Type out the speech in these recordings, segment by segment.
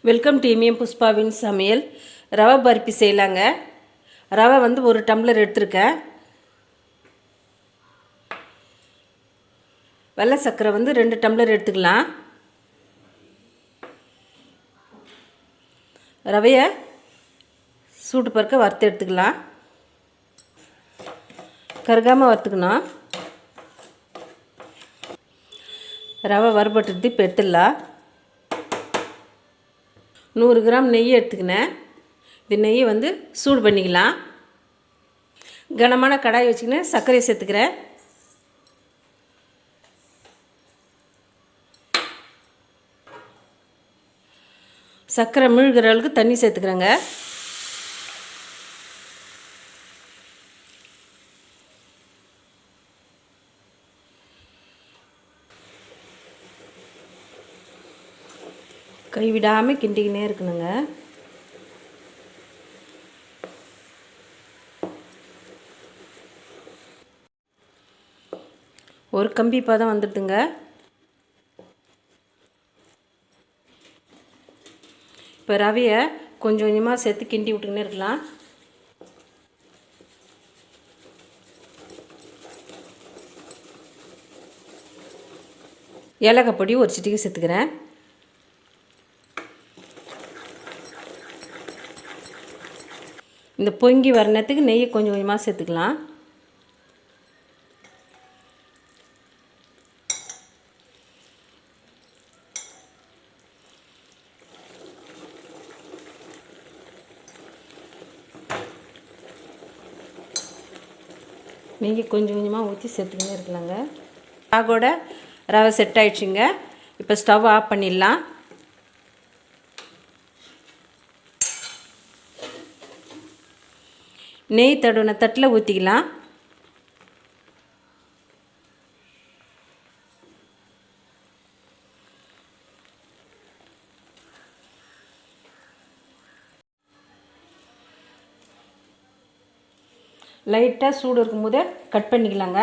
Welcome டீமியம் புஷ்பாவின் சமையல். ரவை பருப்பி செய்யலாங்க. ரவை வந்து ஒரு டம்ளர் எடுத்திருக்கேன். வெள்ளை சர்க்கரை வந்து ரெண்டு டம்ளர் எடுத்துக்கலாம். ரவையை சூட்டு பறக்க வறுத்து எடுத்துக்கலாம். கருகாமல் வறுத்துக்கணும். ரவை வறுபட்டுட்டு இப்போ எடுத்துடலாம். நூறு கிராம் நெய் எடுத்துக்கினேன். இந்த நெய்யை வந்து சூடு பண்ணிக்கலாம். கனமான கடாய் வச்சுக்கினேன். சர்க்கரையை சேர்த்துக்கிறேன். சர்க்கரை முழுகிற அளவுக்கு தண்ணி சேர்த்துக்கிறேங்க. கைவிடாமல் கிண்டிக்கினே இருக்கணுங்க. ஒரு கம்பி பதம் வந்துடுதுங்க இப்போ ரவையை கொஞ்சம் கொஞ்சமாக சேர்த்து கிண்டி விட்டுக்கினே இருக்கலாம். ஏலக்காய் பொடி ஒரு சிட்டிக்கு சேர்த்துக்கிறேன். இந்த பொங்கி வரணத்துக்கு நெய்யை கொஞ்சம் கொஞ்சமாக சேர்த்துக்கலாம். நெய்யை கொஞ்சம் கொஞ்சமாக ஊற்றி சேர்த்துக்கினே இருக்கலாங்க. ஆகோட ரவை செட் ஆயிடுச்சுங்க. இப்போ ஸ்டவ் ஆஃப் பண்ணிடலாம். நெய் தடவின தட்டில் ஊற்றிக்கலாம் லைட்டாக சூடு இருக்கும்போது கட் பண்ணிக்கலாங்க.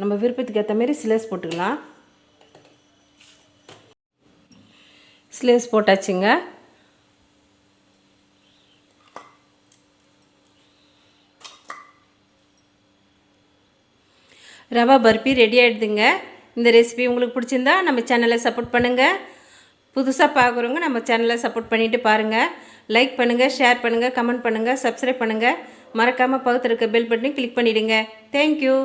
நம்ம விருப்பத்துக்கு ஏற்ற மாரி ஸ்லேஸ் போட்டுக்கலாம். ஸ்லேஸ் போட்டாச்சுங்க. ரவா பர்பி ரெடி ஆகிடுதுங்க இந்த ரெசிபி உங்களுக்கு பிடிச்சிருந்தா நம்ம சேனலை சப்போர்ட் பண்ணுங்கள் புதுசாக பார்க்குறவங்க நம்ம சேனலை சப்போர்ட் பண்ணிவிட்டு பாருங்கள் லைக் பண்ணுங்கள் ஷேர் பண்ணுங்கள் கமெண்ட் பண்ணுங்கள் சப்ஸ்கிரைப் பண்ணுங்கள் மறக்காமல் பக்கத்தில் இருக்க பெல் பட்டனையும் கிளிக் பண்ணிவிடுங்க தேங்க்யூ